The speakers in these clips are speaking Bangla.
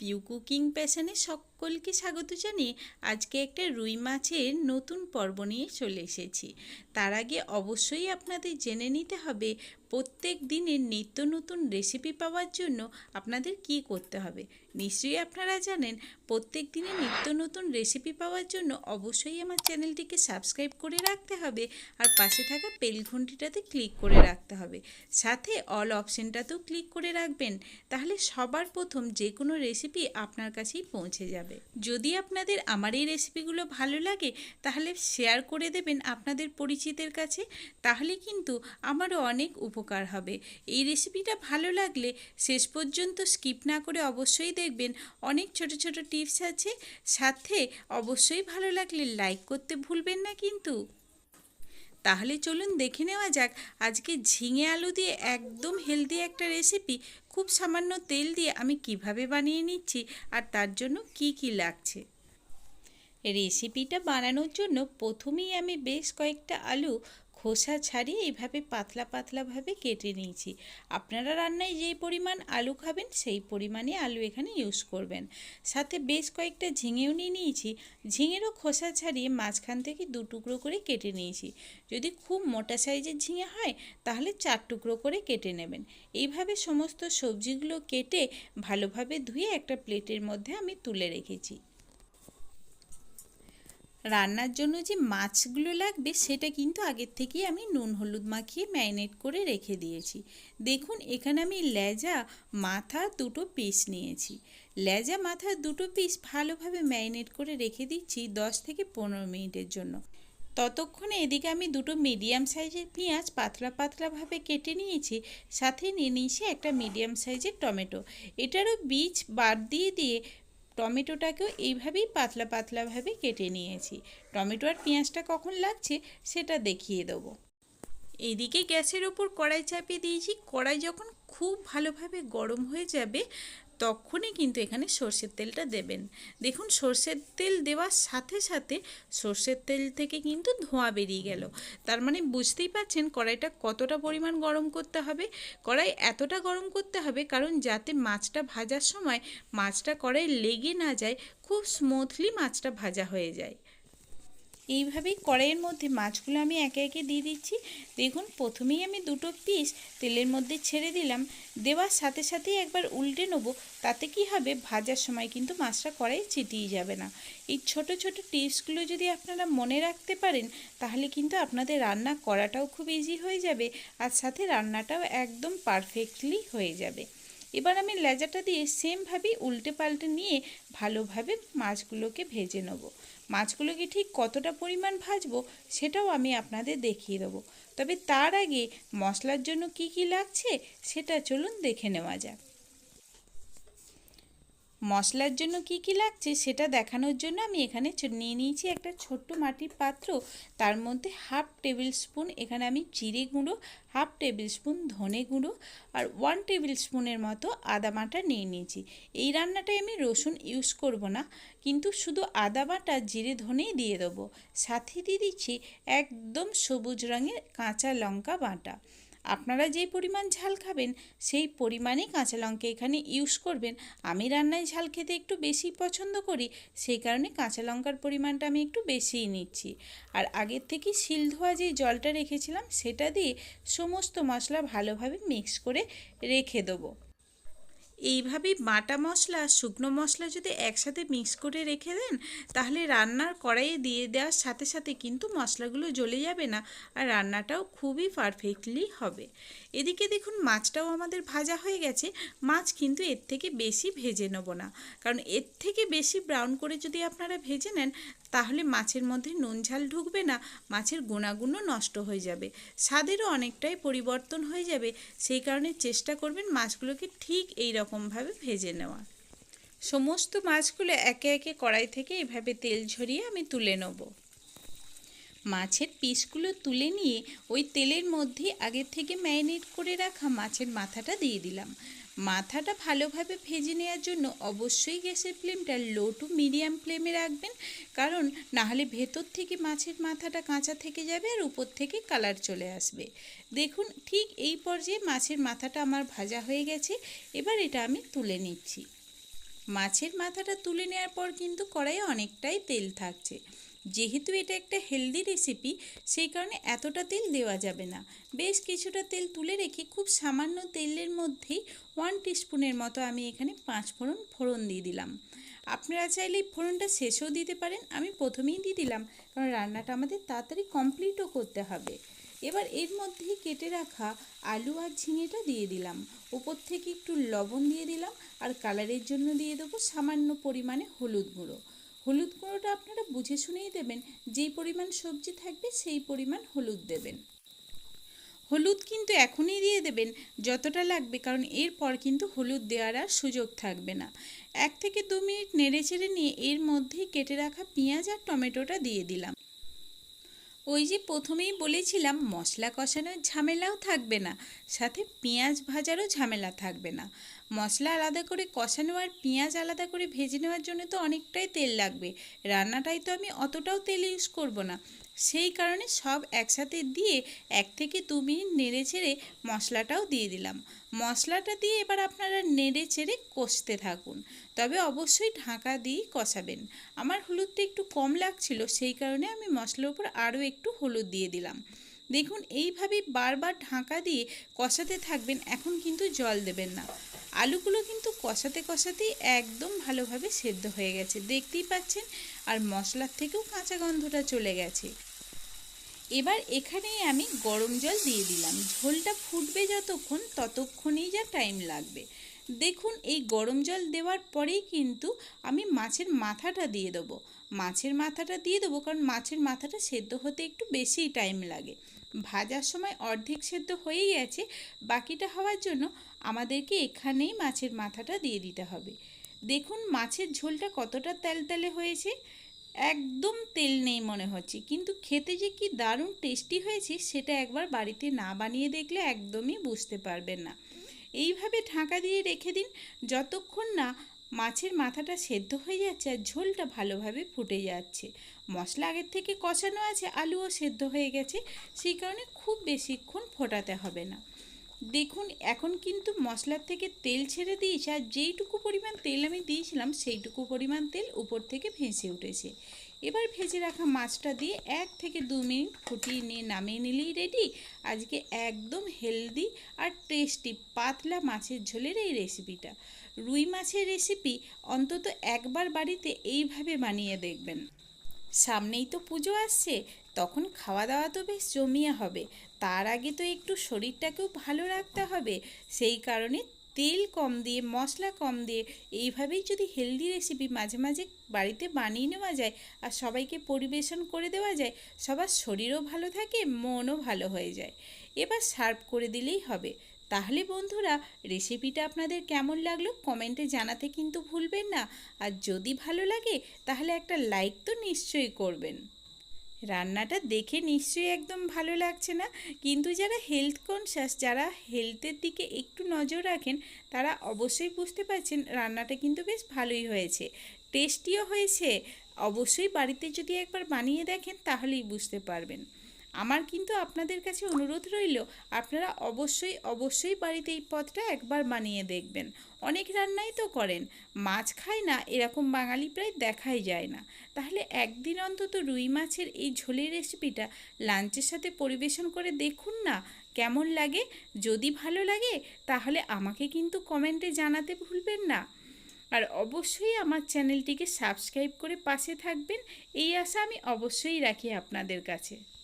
পিউ কুকিং প্যাশনে সকলকে স্বাগত জানিয়ে আজকে একটা রুই মাছের নতুন পর্ব নিয়ে চলে এসেছি। তার আগে অবশ্যই আপনাদের জেনে নিতে হবে, প্রত্যেক দিনের নিত্য নতুন রেসিপি পাওয়ার জন্য আপনাদের কি করতে হবে। নিশ্চয়ই আপনারা জানেন, প্রত্যেক দিনের নিত্য নতুন রেসিপি পাওয়ার জন্য অবশ্যই আমার চ্যানেলটিকে সাবস্ক্রাইব করে রাখতে হবে আর পাশে থাকা বেল ঘন্টিটাতে ক্লিক করে রাখতে হবে। সাথে অল অপশানটাতেও ক্লিক করে রাখবেন। তাহলে সবার প্রথম যে কোনো রেসিপি আপনার কাছেই পৌঁছে যাবে। যদি আপনাদের আমার এই রেসিপিগুলো ভালো লাগে, তাহলে শেয়ার করে দেবেন আপনাদের পরিচিতের কাছে, তাহলে কিন্তু আমারও অনেক উপকার হবে। এই রেসিপিটা ভালো লাগলে শেষ পর্যন্ত স্কিপ না করে অবশ্যই দেখবেন, অনেক ছোট ছোট টিপস আছে। সাথে অবশ্যই ভালো লাগলে লাইক করতে ভুলবেন না কিন্তু। তাহলে চলুন দেখে নেওয়া যাক। আজকে ঝিঙে আলু দিয়ে একদম হেলদি একটা রেসিপি খুব সামান্য তেল দিয়ে আমি কীভাবে বানিয়ে নিচ্ছি আর তার জন্য কি কি লাগছে। রেসিপিটা বানানোর জন্য প্রথমেই আমি বেশ কয়েকটা আলু খোসা ছাড়িয়ে এইভাবে পাতলা পাতলাভাবে কেটে নিয়েছি। আপনারা রান্নায় যেই পরিমাণ আলু খাবেন, সেই পরিমাণে আলু এখানে ইউজ করবেন। সাথে বেশ কয়েকটা ঝিঙেও নিয়ে নিয়েছি। ঝিঙেরও খোসা ছাড়িয়ে মাঝখান থেকে দু টুকরো করে কেটে নিয়েছি। যদি খুব মোটা সাইজের ঝিঙে হয়, তাহলে চার টুকরো করে কেটে নেবেন। এইভাবে সমস্ত সবজিগুলো কেটে ভালোভাবে ধুয়ে একটা প্লেটের মধ্যে আমি তুলে রেখেছি। রান্নার জন্য যে মাছগুলো লাগবে, সেটা কিন্তু আগের থেকেই আমি নুন হলুদ মাখিয়ে ম্যারিনেট করে রেখে দিয়েছি। দেখুন, এখানে আমি লেজা, মাথা দুটো পিস নিয়েছি। লেজা মাথার দুটো পিস ভালোভাবে ম্যারিনেট করে রেখে দিচ্ছি দশ থেকে পনেরো মিনিটের জন্য। ততক্ষণে এদিকে আমি দুটো মিডিয়াম সাইজের পেঁয়াজ পাতলা পাতলাভাবে কেটে নিয়েছি, সাথে নিয়ে নিয়েছি একটা মিডিয়াম সাইজের টমেটো। এটারও বীজ বাদ দিয়ে দিয়ে টমেটোটাকেও এইভাবেই পাতলা পাতলাভাবে কেটে নিয়েছি। টমেটো আর পেঁয়াজটা কখন লাগছে সেটা দেখিয়ে দেবো। এইদিকে গ্যাসের ওপর কড়াই চাপিয়ে দিয়েছি। কড়াই যখন খুব ভালোভাবে গরম হয়ে যাবে তখনই কিন্তু এখানে সর্ষের তেলটা দেবেন। দেখুন, সর্ষের তেল দেওয়ার সাথে সাথে সর্ষের তেল থেকে কিন্তু ধোঁয়া বেরিয়ে গেল। তার মানে বুঝতেই পাচ্ছেন কড়াইটা কতটা পরিমাণ গরম করতে হবে? কড়াই এতটা গরম করতে হবে কারণ যাতে মাছটা ভাজার সময় মাছটা কড়াই লেগে না যায়, খুব স্মুথলি মাছটা ভাজা হয়ে যায়। এইভাবেই কড়াইয়ের মধ্যে মাছগুলো আমি একে একে দিয়ে দিচ্ছি। দেখুন, প্রথমেই আমি দুটো পিস তেলের মধ্যে ছেড়ে দিলাম। দেওয়ার সাথে সাথেই একবার উল্টে নেব, তাতে কি হবে? ভাজার সময় কিন্তু মাছটা কড়াই চিটিয়ে যাবে না। এই ছোট ছোট টিপসগুলো যদি আপনারা মনে রাখতে পারেন, তাহলে কিন্তু আপনাদের রান্না করাটাও খুব ইজি হয়ে যাবে আর সাথে রান্নাটাও একদম পারফেক্টলি হয়ে যাবে। এবার আমি লেজাটা দিয়ে সেমভাবেই উল্টে পাল্টে নিয়ে ভালোভাবে মাছগুলোকে ভেজে নেব। মাছগুলোকে ঠিক কতটা পরিমাণ ভাজবো সেটাও আমি আপনাদের দেখিয়ে দেবো। তবে তার আগে মশলার জন্য কি কি লাগছে সেটা চলুন দেখে নেওয়া যাক। মশলার জন্য কি কি লাগছে সেটা দেখানোর জন্য আমি এখানে নিয়ে নিয়েছি একটা ছোট্ট মাটির পাত্র। তার মধ্যে হাফ টেবিল স্পুন, এখানে আমি জিরে গুঁড়ো, হাফ টেবিল স্পুন ধনে গুঁড়ো আর ওয়ান টেবিল স্পুনের মতো আদা বাটা নিয়ে নিয়েছি। এই রান্নাটায় আমি রসুন ইউজ করব না, কিন্তু শুধু আদা বাটা, জিরে ধনেই দিয়ে দেবো। সাথে দিয়ে দিচ্ছি একদম সবুজ রঙের কাঁচা লঙ্কা বাটা। আপনারা যেই পরিমাণ ঝাল খাবেন, সেই পরিমাণেই কাঁচা লঙ্কা এখানে ইউজ করবেন। আমি রান্নায় ঝাল খেতে একটু বেশি পছন্দ করি, সেই কারণে কাঁচা লঙ্কার পরিমাণটা আমি একটু বেশিই নিচ্ছি। আর আগের থেকে শিল ধোয়া যে জলটা রেখেছিলাম, সেটা দিয়ে সমস্ত মশলা ভালোভাবে মিক্স করে রেখে দেবো। এইভাবেই বাটা মশলা শুকনো মশলা যদি একসাথে মিক্স করে রেখে দেন, তাহলে রান্নার কড়াইয়ে দিয়ে দেওয়ার সাথে সাথে কিন্তু মশলাগুলো জ্বলে যাবে না আর রান্নাটাও খুবই পারফেক্টলি হবে। এদিকে দেখুন, মাছটাও আমাদের ভাজা হয়ে গেছে। মাছ কিন্তু এর থেকে বেশি ভেজে নেব না। কারণ এর থেকে বেশি ব্রাউন করে যদি আপনারা ভেজে নেন তাহলে মাছের মধ্যে নুন ঝাল ঢুকবে না, মাছের গুণাগুণও নষ্ট হয়ে যাবে। স্বাদেরও অনেকটাই পরিবর্তন হয়ে যাবে, সেই কারণে চেষ্টা করবেন মাছগুলোকে ঠিক এই রকমভাবে ভেজে নেওয়া। সমস্ত মাছগুলো একে একে কড়াই থেকে এভাবে তেল ঝরিয়ে আমি তুলে নেব। মাছের পিসগুলো তুলে নিয়ে ওই তেলের মধ্যে আগের থেকে ম্যারিনেট করে রাখা মাছের মাথাটা দিয়ে দিলাম। মাথাটা ভালোভাবে ভেজে নেওয়ার জন্য অবশ্যই গ্যাসের ফ্লেমটা লো টু মিডিয়াম ফ্লেমে রাখবেন। কারণ নাহলে ভেতর থেকে মাছের মাথাটা কাঁচা থেকে যাবে আর উপর থেকে কালার চলে আসবে। দেখুন, ঠিক এই পর্যায়ে মাছের মাথাটা আমার ভাজা হয়ে গেছে। এবার এটা আমি তুলে নিচ্ছি। মাছের মাথাটা তুলে নেওয়ার পর কিন্তু কড়াইয়ে অনেকটাই তেল থাকছে। যেহেতু এটা একটা হেলদি রেসিপি সেই কারণে এতটা তেল দেওয়া যাবে না। বেশ কিছুটা তেল তুলে রেখে খুব সামান্য তেলের মধ্যেই ওয়ান টিস্পুনের মতো আমি এখানে পাঁচ ফোড়ন ফোড়ন দিয়ে দিলাম। আপনারা চাইলে ফোড়নটা শেষেও দিতে পারেন, আমি প্রথমেই দিয়ে দিলাম, কারণ রান্নাটা আমাদের তাড়াতাড়ি কমপ্লিটও করতে হবে। এবার এর মধ্যেই কেটে রাখা আলু আর ঝিঙেটা দিয়ে দিলাম। উপর থেকে একটু লবণ দিয়ে দিলাম, আর কালারের জন্য দিয়ে দেবো সামান্য পরিমাণে হলুদ গুঁড়ো। হলুদ গুঁড়োটা আপনারা বুঝে শুনেই দেবেন। যেই পরিমাণ সবজি থাকবে সেই পরিমাণ হলুদ দেবেন। হলুদ কিন্তু এখনই দিয়ে দেবেন যতটা লাগবে, কারণ এরপর কিন্তু হলুদ দেওয়ার আর সুযোগ থাকবে না। এক থেকে দু মিনিট নেড়ে চেড়ে নিয়ে এর মধ্যেই কেটে রাখা পেঁয়াজ আর টমেটোটা দিয়ে দিলাম। ওই যে প্রথমেই বলেছিলাম, মশলা কষানোর ঝামেলাও থাকবে না, সাথে পেঁয়াজ ভাজারও ঝামেলা থাকবে না। মশলা আলাদা করে কষানো আর পেঁয়াজ আলাদা করে ভেজে নেওয়ার জন্য তো অনেকটাই তেল লাগবে। রান্নাটাই তো আমি অতটাও তেল ইউজ করব না। সেই কারণে সব একসাথে দিয়ে এক থেকে দু মিনিট নেড়ে ছেড়ে মশলাটাও দিয়ে দিলাম। মশলাটা দিয়ে এবার আপনারা নেড়ে চেড়ে কষতে থাকুন। তবে অবশ্যই ঢাকা দিয়েই কষাবেন। আমার হলুদটা একটু কম লাগছিল, সেই কারণে আমি মশলার উপর আরও একটু হলুদ দিয়ে দিলাম। দেখুন, এইভাবে বারবার ঢাকা দিয়ে কষাতে থাকবেন, এখন কিন্তু জল দেবেন না। আলুগুলো কিন্তু কষাতে কষাতেই একদম ভালোভাবে সেদ্ধ হয়ে গেছে। দেখতেই পাচ্ছেন? আর মশলার থেকেও কাঁচা গন্ধটা চলে গেছে। এবার এখানেই আমি গরম জল দিয়ে দিলাম। ঝোলটা ফুটবে যতক্ষণ, ততক্ষণেই যা টাইম লাগবে। দেখুন, এই গরম জল দেওয়ার পরেই কিন্তু আমি মাছের মাথাটা দিয়ে দেবো। মাছের মাথাটা দিয়ে দেবো কারণ মাছের মাথাটা সেদ্ধ হতে একটু বেশিই টাইম লাগে। ভাজার সময় অর্ধেক সেদ্ধ হয়েই গেছে, বাকিটা হওয়ার জন্য আমাদেরকে এখানেই মাছের মাথাটা দিয়ে দিতে হবে। দেখুন মাছের ঝোলটা কতটা তেলতেলে হয়েছে, একদম তেল নেই মনে হচ্ছে, কিন্তু খেতে যে কি দারুণ টেস্টি হয়েছে সেটা একবার বাড়িতে না বানিয়ে দেখলে একদমই বুঝতে পারবেন না। এইভাবে ঢাকা দিয়ে রেখে দিন, যতক্ষণ না মাছের মাথাটা সেদ্ধ হয়ে যাচ্ছে আর ঝোলটা ভালোভাবে ফুটে যাচ্ছে। মশলা আগের থেকে কষানো আছে, আলুও সেদ্ধ হয়ে গেছে, সেই কারণে খুব বেশিক্ষণ ফোটাতে হবে না। দেখুন, এখন কিন্তু মশলার থেকে তেল ছেড়ে দিয়েছে আর যেইটুকু পরিমাণ তেল আমি দিয়েছিলাম সেইটুকু পরিমাণ তেল উপর থেকে ভেসে উঠেছে। এবার ভেজে রাখা মাছটা দিয়ে এক থেকে দু মিনিট ফুটিয়ে নিয়ে নামিয়ে নিলেই রেডি আজকে একদম হেলদি আর টেস্টি পাতলা মাছের ঝোলের এই রেসিপিটা রুই মাছের রেসিপি অন্তত একবার বাড়িতে এইভাবে বানিয়ে দেখবেন। সামনেই তো পুজো আসছে, তখন খাওয়া দাওয়া তো বেশ জমিয়ে হবে। তার আগে তো একটু শরীরটাকেও ভালো রাখতে হবে। সেই কারণে তেল কম দিয়ে, মশলা কম দিয়ে, এইভাবেই যদি হেলদি রেসিপি মাঝে মাঝে বাড়িতে বানিয়ে নেওয়া যায় আর সবাইকে পরিবেশন করে দেওয়া যায়, সবার শরীরও ভালো থাকে, মনও ভালো হয়ে যায়। এবার সার্ভ করে দিলেই হবে। তাহলে বন্ধুরা রেসিপিটা আপনাদের কেমন লাগল কমেন্টে জানাতে কিন্তু ভুলবেন না। আর যদি ভালো লাগে, তাহলে একটা লাইক তো নিশ্চয়ই করবেন। রান্নাটা দেখে নিশ্চয়ই একদম ভালো লাগছে না। কিন্তু যারা হেলথ কনসিয়াস যারা হেলথের দিকে একটু নজর রাখেন, তারা অবশ্যই বুঝতে পারছেন রান্নাটা কিন্তু বেশ ভালোই হয়েছে। টেস্টিও হয়েছে। অবশ্যই বাড়িতে যদি একবার বানিয়ে দেখেন, তাহলেই বুঝতে পারবেন। আমার কিন্তু আপনাদের কাছে অনুরোধ রইল, আপনারা অবশ্যই অবশ্যই বাড়িতে এই পদটা একবার বানিয়ে দেখবেন। অনেক রান্নাই তো করেন, মাছ খায় না, এরকম বাঙালি প্রায় দেখাই যায় না। তাহলে একদিন অন্তত রুই মাছের এই ঝোলের রেসিপিটা লাঞ্চের সাথে পরিবেশন করে দেখুন না, কেমন লাগে? যদি ভালো লাগে, তাহলে আমাকে কিন্তু কমেন্টে জানাতে ভুলবেন না। আর অবশ্যই আমার চ্যানেলটিকে সাবস্ক্রাইব করে পাশে থাকবেন, এই আশা আমি অবশ্যই রাখি আপনাদের কাছে।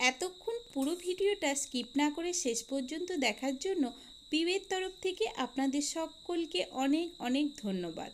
এতক্ষণ পুরো ভিডিওটা স্কিপ না করে শেষ পর্যন্ত দেখার জন্য পিউয়ের তরফ থেকে আপনাদের সকলকে অনেক অনেক ধন্যবাদ।